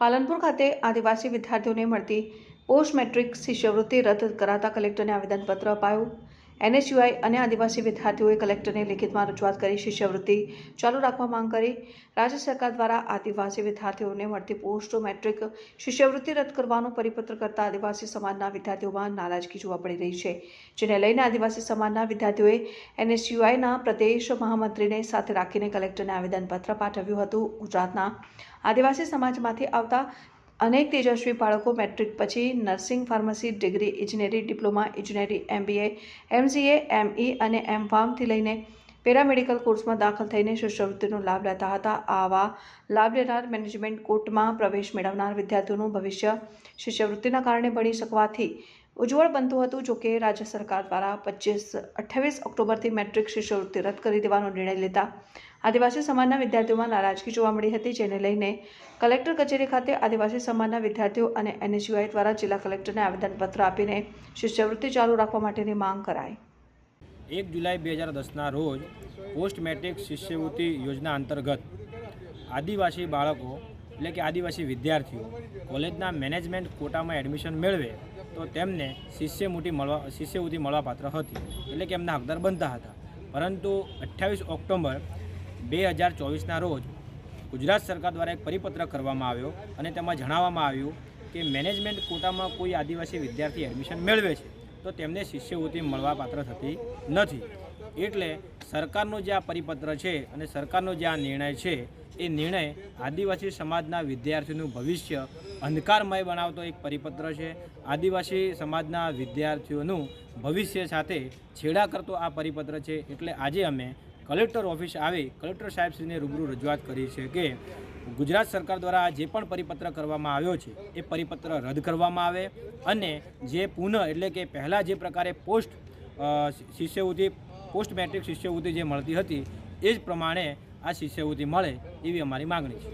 પાલનપુર ખાતે આદિવાસી વિદ્યાર્થીઓને મળતી પોસ્ટ મેટ્રિક શિષ્યવૃત્તિ રદ કરાતા કલેક્ટરને આવેદનપત્ર અપાયું. એનએસયુઆઈ અને આદિવાસી વિદ્યાર્થીઓએ કલેક્ટરને લિખિતમાં રજૂઆત કરી શિષ્યવૃત્તિ ચાલુ રાખવા માંગ કરી. રાજ્ય સરકાર દ્વારા આદિવાસી વિદ્યાર્થીઓને મળતી પોસ્ટ મેટ્રિક શિષ્યવૃત્તિ રદ કરવાનો પરિપત્ર કરતા આદિવાસી સમાજના વિદ્યાર્થીઓમાં નારાજગી જોવા પડી રહી છે, જેને લઈને આદિવાસી સમાજના વિદ્યાર્થીઓએ એનએસયુઆઈના પ્રદેશ મહામંત્રીને સાથે રાખીને કલેક્ટરને આવેદનપત્ર પાઠવ્યું હતું. ગુજરાતના આદિવાસી સમાજમાંથી આવતા અનેક તેજસ્વી બાળકો મેટ્રિક પછી નર્સિંગ ફાર્મસી ડિગ્રી, ઇજનેરી ડિપ્લોમા, ઇજનેરી એમબીએ, એમસીએ, એમઈ અને એમ ફાર્મથી લઈને પેરામેડિકલ કોર્સમાં દાખલ થઈને શિષ્યવૃત્તિનો લાભ લેતા હતા. આવા લાભ લેનાર મેનેજમેન્ટ કોર્ટમાં પ્રવેશ મેળવનાર વિદ્યાર્થીઓનું ભવિષ્ય શિષ્યવૃત્તિના કારણે બની શકવાથી ઉજ્જવળ બનતું હતું જોકે રાજ્ય સરકાર દ્વારા પચીસ અઠ્ઠાવીસ ઓક્ટોબરથી મેટ્રિક શિષ્યવૃત્તિ રદ કરી દેવાનો નિર્ણય લેતા આદિવાસી સમાજના વિદ્યાર્થીઓમાં નારાજગી જોવા મળી હતી, જેને લઈને કલેક્ટર કચેરી ખાતે આદિવાસી સમાજના વિદ્યાર્થીઓ અને એનએસયુઆઈ દ્વારા જિલ્લા કલેક્ટરને આવેદનપત્ર આપીને શિષ્યવૃત્તિ ચાલુ રાખવા માટેની માંગ કરાઈ. એક જુલાઈ બે હજાર દસના રોજ પોસ્ટ મેટ્રિક શિષ્યવૃત્તિ યોજના અંતર્ગત આદિવાસી બાળકો, એટલે કે આદિવાસી વિદ્યાર્થીઓ, કોલેજના મેનેજમેન્ટ કોટામાં એડમિશન મેળવે તો તેમને શિષ્યવૃત્તિ મળવા, શિષ્યવૃત્તિ મળવાપાત્ર હતી, એટલે કે એમના હકદાર બનતા હતા. પરંતુ અઠ્ઠાવીસ ઓક્ટોબર બે હજાર ચોવીસના રોજ ગુજરાત સરકાર દ્વારા એક પરિપત્ર કરવામાં આવ્યો અને તેમાં જણાવવામાં આવ્યું કે મેનેજમેન્ટ કોટામાં કોઈ આદિવાસી વિદ્યાર્થી એડમિશન મેળવે છે, તો તેમને શિષ્યવૃત્તિ મળવાપાત્ર થતી નથી. એટલે સરકારનો જે આ પરિપત્ર છે અને સરકારનો જે આ નિર્ણય છે, એ નિર્ણય આદિવાસી સમાજના વિદ્યાર્થીઓનું ભવિષ્ય અંધકારમય બનાવતો એક પરિપત્ર છે. આદિવાસી સમાજના વિદ્યાર્થીઓનું ભવિષ્ય સાથે છેડા કરતો આ પરિપત્ર છે. એટલે આજે અમે કલેક્ટર ઓફિસ આવી કલેક્ટર સાહેબશ્રીને રૂબરૂ રજૂઆત કરી છે કે ગુજરાત સરકાર દ્વારા જે પણ પરિપત્ર કરવામાં આવ્યો છે, એ પરિપત્ર રદ કરવામાં આવે અને જે પુનઃ એટલે કે પહેલાં જે પ્રકારે પોસ્ટ શિષ્યવૃત્તિ, પોસ્ટ મેટ્રિક શિષ્યવૃત્તિ જે મળતી હતી, એ જ પ્રમાણે આ શિષ્યવૃત્તિ મળે એવી અમારી માગણી છે.